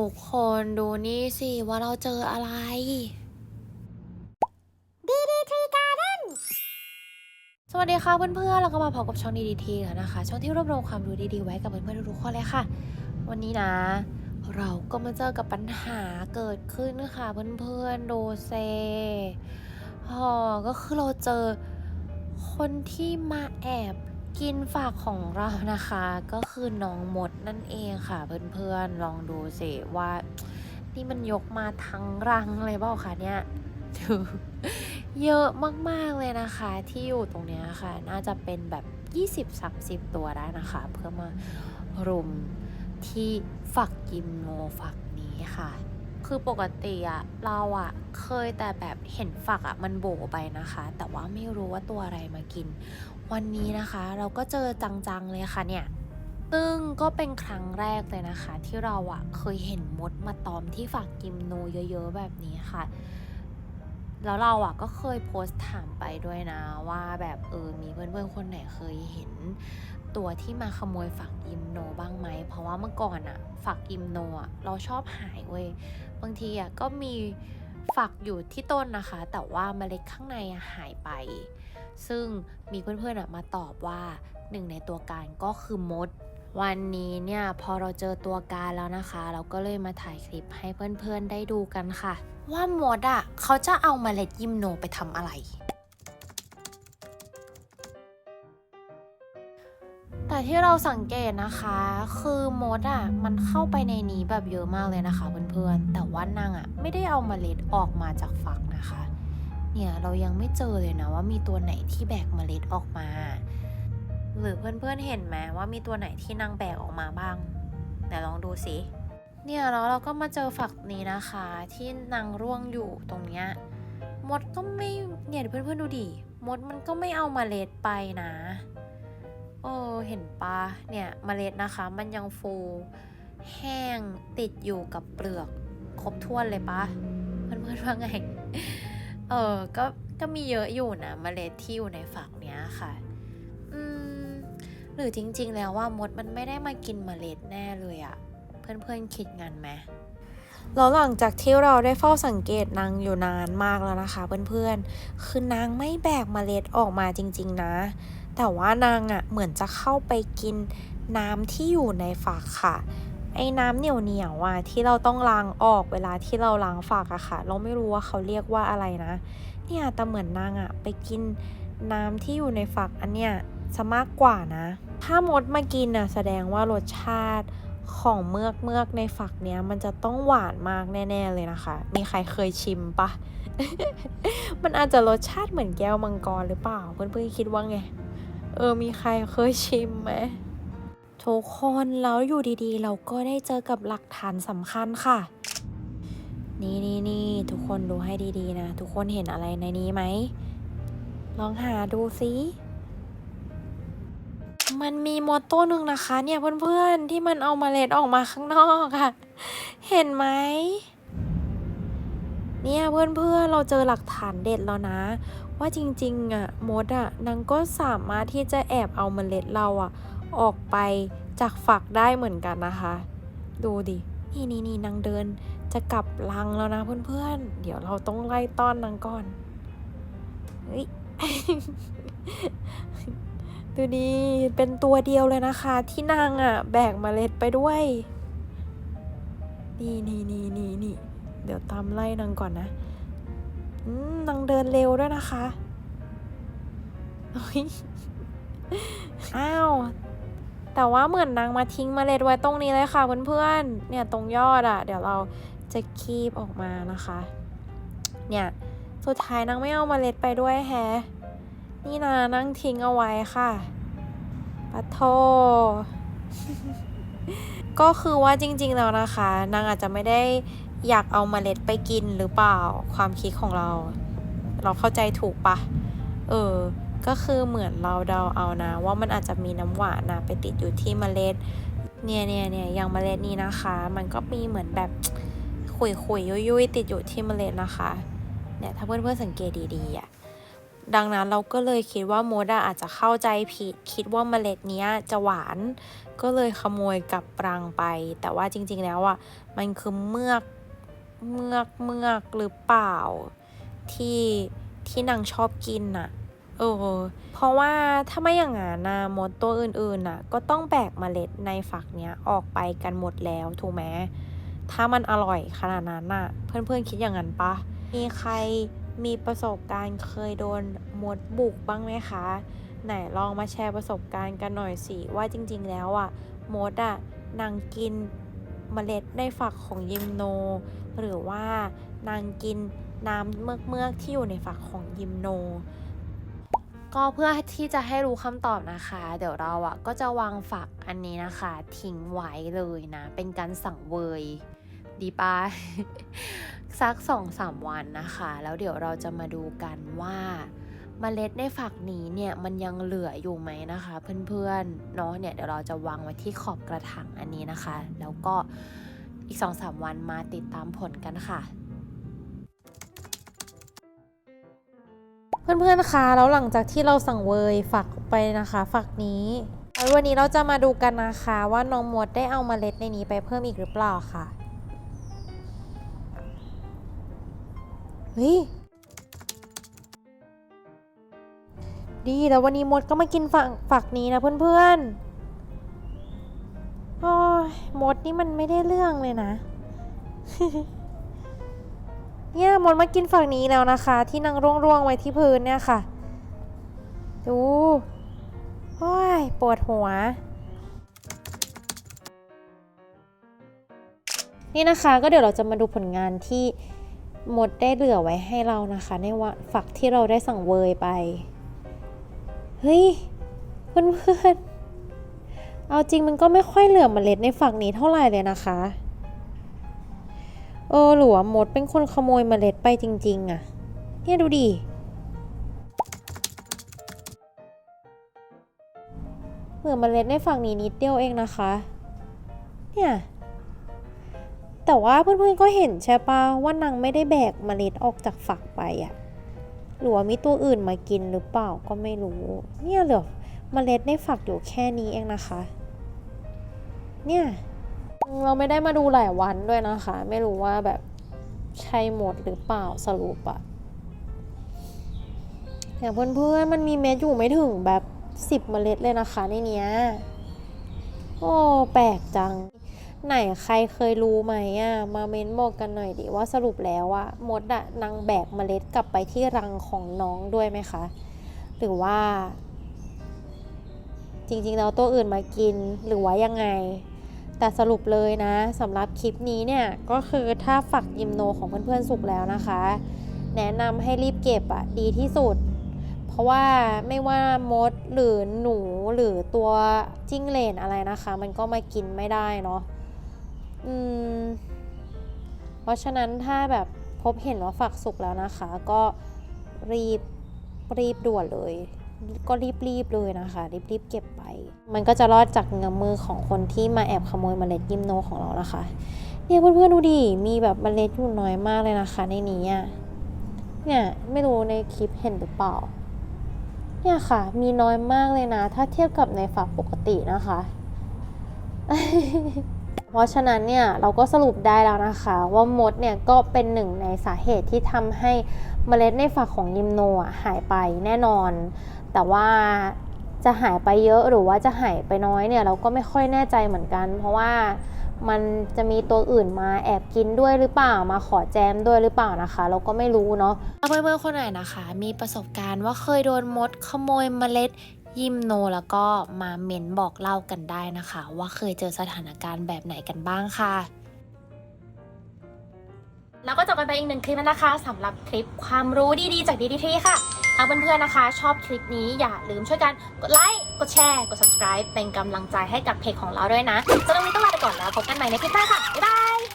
ทุกคนดูนี่สิว่าเราเจออะไร DDT Garden สวัสดีค่ะเพื่อนๆเราก็มาพบกับช่อง DDT แล้วนะคะ ช่องที่รวบรวมความรู้ดีๆไว้กับเพื่อนๆทุกๆคนเลยค่ะ วันนี้นะ เราก็มาเจอกับปัญหาเกิดขึ้นค่ะเพื่อนๆดูเซอ๋อก็คือเราเจอคนที่มาแอบ กินฝากของเรานะคะก็คือน้องมดนั่นเองค่ะ เพื่อนๆลองดูสิว่า นี่มันยกมาทั้งรังเลยเปล่าคะเนี่ยเยอะมากๆเลยนะคะ ที่อยู่ตรงเนี้ยค่ะ น่าจะเป็นแบบ 20-30 ตัวได้นะคะ เพื่อมารุมที่ฝักกิมโนฝักนี้ค่ะ คือปกติอะเราอะเคยแต่แบบเห็นฝักอะมันโบไปนะคะ แต่ว่าไม่รู้ว่าตัวอะไรมากิน วันนี้นะคะ เราก็เจอจังๆเลยค่ะเนี่ยซึ่งก็เป็นครั้งแรกเลยนะคะ ที่เราอะเคยเห็นมดมาตอมที่ฝักกิมโนเยอะๆแบบนี้ค่ะ แล้วเราอะก็เคยโพสต์ถามไปด้วยนะว่าแบบเออมีเพื่อนๆคนไหนเคยเห็น ตัวที่มาขโมยฝักยิมโนบ้างไหม เพราะว่าเมื่อก่อนอะฝักยิมโนอะเราชอบหายเว้ย บางทีอะก็มีฝักอยู่ที่ต้นนะคะ แต่ว่าเมล็ดข้างในหายไป ซึ่งมีเพื่อนๆอมาตอบว่าหนึ่งในตัวการก็คือมด วันนี้เนี่ยพอเราเจอตัวการแล้วนะคะ เราก็เลยมาถ่ายคลิปให้เพื่อนๆได้ดูกันค่ะ ว่ามดอะเขาจะเอาเมล็ดยิมโนไปทำอะไร แต่ที่เราสังเกตนะคะ คือมดอะมันเข้าไปในนี้แบบเยอะมากเลยนะคะเพื่อนๆแต่ว่านางอะไม่ได้เอามาเมล็ดออกมาจากฝักนะคะ เนี่ยเรายังไม่เจอเลยนะว่ามีตัวไหนที่แบกเมล็ดออกมา หรือเพื่อนๆเห็นไหมว่ามีตัวไหนที่นางแบกออกมาบ้างไหนลองดูสิเนี่ยแล้วเราก็มาเจอฝักนี้นะคะ ที่นางร่วงอยู่ตรงเนี้ยมดก็ไม่เนี่ยเพื่อนๆดูดิมดมันก็ไม่เอาเมล็ดไปนะ เออเห็นปะเนี่ยเมล็ดนะคะ มันยังฟูแห้งติดอยู่กับเปลือก ครบถ้วนเลยปะเพื่อนๆว่าไง เออก็ก็มีเยอะอยู่นะเมล็ดที่อยู่ในฝักเนี้ยค่ะ อืมหรือจริงๆแล้วว่ามดมันไม่ได้มากินเมล็ดแน่เลยอะเพื่อนๆคิดงันไหมแล้วหลังจากที่เราได้เฝ้าสังเกตนางอยู่นานมากแล้วนะคะ เพื่อนๆ คือนางไม่แบกเมล็ดออกมาจริง ๆ นะ แต่ว่านางอะ่ะเหมือนจะเข้าไปกินน้ำที่อยู่ในฝักค่ะ ไอ้น้ำเหนียวเหนียวอะที่เราต้องล้างออกเวลาที่เราล้างฝักอะค่ะ เราไม่รู้ว่าเขาเรียกว่าอะไรนะ เนี่ยแต่เหมือนนางอะ่ะไปกินน้ำที่อยู่ในฝักอันเนี้ยซะมากกว่านะ ถ้ามดมากินน่ะแสดงว่ารสชาติของเมือกเมือกในฝักเนี้ยมันจะต้องหวานมากแน่ ๆ เลยนะคะ มีใครเคยชิมปะ มันอาจจะรสชาติเหมือนแก้วมังกรหรือเปล่า เพื่อนๆคิดว่าไง เออมีใครเคยชิมไหมทุกคนแล้วอยู่ดีๆ เราก็ได้เจอกับหลักฐานสำคัญค่ะ นี่นี่นี่ทุกคนดูให้ดีๆนะ ทุกคนเห็นอะไรในนี้ไหม ลองหาดูสิมันมีมดตัวหนึ่งนะคะ เนี่ยเพื่อนๆที่มันเอามาเมล็ดออกมาข้างนอกค่ะ เห็นไหม เนี่ยเพื่อนๆเราเจอหลักฐานเด็ดแล้วนะ ว่าจริงๆอะมดอะนางก็สามารถที่จะแอบเอาเมล็ดเราอะ ออกไปจากฝักได้เหมือนกันนะคะ ดูดินี่นี่นี่นางเดินจะกลับรังแล้วนะเพื่อนๆ เดี๋ยวเราต้องไล่ต้อนนางก่อน เฮ้ย ดูดิเป็นตัวเดียวเลยนะคะ ที่นางอะ แบกเมล็ดไปด้วย นี่นี่นี่นี่นี่ เดี๋ยวตามไล่นางก่อนนะนางเดินเร็วด้วยนะคะอ้าว แต่ว่าเหมือนนางมาทิ้งเมล็ดไว้ตรงนี้เลยค่ะเพื่อนๆ เนี่ยตรงยอดอะ่ะ เดี๋ยวเราจะคีบออกมานะคะ เนี่ย สุดท้ายนางไม่เอาเมล็ดไปด้วยแฮะ นี่นะนั่งทิ้งเอาไว้ค่ะปะโทก็คือว่าจริงๆแล้วนะคะ นางอาจจะไม่ได้ อยากเอาเมล็ดไปกินหรือเปล่า ความคิดของเรา เราเข้าใจถูกปะเออ ก็คือเหมือนเราเดาเอานะ ว่ามันอาจจะมีน้ำหวานนะไปติดอยู่ที่เมล็ด เนี่ยเนี่ยเนี่ยอย่างเมล็ดนี้นะคะ มันก็มีเหมือนแบบขุยขุยๆยุยยุยๆติดอยู่ที่เมล็ดนะคะ เนี่ยถ้าเพื่อนๆสังเกตดีๆอะดังนั้นเราก็เลยคิดว่าโมดอะอาจจะเข้าใจผิด คิดว่าเมล็ดเนี้ยจะหวาน ก็เลยขโมยกลับรังไป แต่ว่าจริง ๆ แล้วอะมันคือเมือก เมือกเมือกหรือเปล่า ที่ที่นางชอบกินน่ะ เออ เพราะว่าถ้าไม่อย่างนั้นนะมดตัวอื่นๆน่ะ ก็ต้องแบกเมล็ดในฝักเนี้ยออกไปกันหมดแล้วถูกไหมถ้ามันอร่อยขนาดนั้นน่ะ เพื่อนๆคิดอย่างนั้นปะมีใครมีประสบการณ์เคยโดนมดบุกบ้างไหมคะ ไหนลองมาแชร์ประสบการณ์กันหน่อยสิว่าจริงๆแล้วอะมดอะนางกิน เมล็ดในฝักของยิมโน หรือว่านางกินน้ำเมือกเมือกๆที่อยู่ในฝักของยิมโน ก็เพื่อที่จะให้รู้คำตอบนะคะ เดี๋ยวเราอะก็จะวางฝักอันนี้นะคะ ทิ้งไว้เลยนะ เป็นการสั่งเวย ดีปะสักสองสามวันนะคะ แล้วเดี๋ยวเราจะมาดูกันว่า เมล็ดในฝักนี้เนี่ยมันยังเหลืออยู่ไหมนะคะ เพื่อนๆเนาะเนี่ยเดี๋ยวเราจะวางไว้ที่ขอบกระถางอันนี้นะคะ แล้วก็อีกสองสามวันมาติดตามผลกันค่ะ เพื่อนๆคะแล้วหลังจากที่เราสั่งเวยฝักไปนะคะ ฝักนี้ววันนี้เราจะมาดูกันนะคะว่าน้องมดได้เอาเมล็ดในนี้ไปเพิ่มอีกหรือเปล่าค่ะเฮ้ย ดีแล้ววันนี้มดก็มากินฝักฝักนี้นะเพื่อนๆโอ้ยมดนี่มันไม่ได้เรื่องเลยนะ เนี่ยมดมากินฝั่งนี้แล้วนะคะ ที่นางร่วงๆไว้ที่พื้นเนี่ยค่ะ ดูโอ้ยปวดหัว นี่นะคะก็เดี๋ยวเราจะมาดูผลงานที่มดได้เหลือไว้ให้เรานะคะ ในว่าฝักที่เราได้สั่งเวยไป เฮ้ยเพื่อนๆเอาจริงมันก็ไม่ค่อยเหลือเมล็ดในฝักนี้เท่าไหร่เลยนะคะ เออหรือว่ามดเป็นคนขโมยเมล็ดไปจริง ๆอะเนี่ยดูดิเหลือเมล็ดในฝั่งนี้นิดเดียวเองนะคะ เนี่ยแต่ว่าเพื่อนๆก็เห็นใช่ปะว่านางไม่ได้แบกเมล็ดออกจากฝักไปอะ หรือว่ามีตัวอื่นมากินหรือเปล่าก็ไม่รู้ เนี่ยเหลือเมล็ดในฝักอยู่แค่นี้เองนะคะ เนี่ยเราไม่ได้มาดูหลายวันด้วยนะคะ ไม่รู้ว่าแบบใช่หมดหรือเปล่าสรุปอะอย่างเพื่อนๆมันมีเม็ดอยู่ไม่ถึงแบบสิบเมล็ดเลยนะคะในเนี้ยโอ้ แปลกจัง ไหนใครเคยรู้ไหมอะ มาเม้นบอกกันหน่อยดิว่าสรุปแล้วอะมดอะนางแบกเมล็ดกลับไปที่รังของน้องด้วยไหมคะ หรือว่า จริงๆแล้วตัวอื่นมากินหรือว่ายังไง แต่สรุปเลยนะสำหรับคลิปนี้เนี่ยก็คือถ้าฝักยิมโนของเพื่อนๆสุกแล้วนะคะ แนะนำให้รีบเก็บอะดีที่สุด เพราะว่าไม่ว่ามดหรือหนูหรือตัวจิ้งเหลนอะไรนะคะ มันก็มากินไม่ได้เนาะ อืม เพราะฉะนั้นถ้าแบบพบเห็นว่าฝักสุกแล้วนะคะ ก็รีบรีบด่วนเลย ก็รีบๆเลยนะคะ รีบๆเก็บไป มันก็จะรอดจากเงื้อมือของคนที่มาแอบขโมยเมล็ดยิมโนของเรานะคะ เนี่ยเพื่อนๆดูดิมีแบบเมล็ดอยู่น้อยมากเลยนะคะ ในนี้เนี่ยไม่รู้ในคลิปเห็นหรือเปล่าเนี่ยค่ะ มีน้อยมากเลยนะ ถ้าเทียบกับในฝักปกตินะคะ เพราะฉะนั้นเนี่ยเราก็สรุปได้แล้วนะคะ ว่ามดเนี่ยก็เป็นหนึ่งในสาเหตุที่ทำให้เมล็ดในฝักของยิมโนหายไปแน่นอน แต่ว่าจะหายไปเยอะหรือว่าจะหายไปน้อยเนี่ยเราก็ไม่ค่อยแน่ใจเหมือนกัน เพราะว่ามันจะมีตัวอื่นมาแอบกินด้วยหรือเปล่ามาขอแจมด้วยหรือเปล่านะคะ เราก็ไม่รู้เนาะเพื่อนๆคนไหนนะคะ มีประสบการณ์ว่าเคยโดนมดขโมยเมล็ด ยิมโนแล้วก็มาเมนบอกเล่ากันได้นะคะ ว่าเคยเจอสถานการณ์แบบไหนกันบ้างค่ะ แล้วก็จบกันไปอีกหนึ่งคลิปนะคะสำหรับคลิปความรู้ดีๆจากดีดีทีค่ะถ้าเพื่อนๆนะคะ ชอบคลิปนี้อย่าลืมช่วยกันกดไลค์กดแชร์กด subscribe เป็นกำลังใจให้กับเพจของเราด้วยนะสำหรับวันนี้ต้องลาไปก่อนแล้วพบกันใหม่ในคลิปหน้าค่ะบ๊ายบาย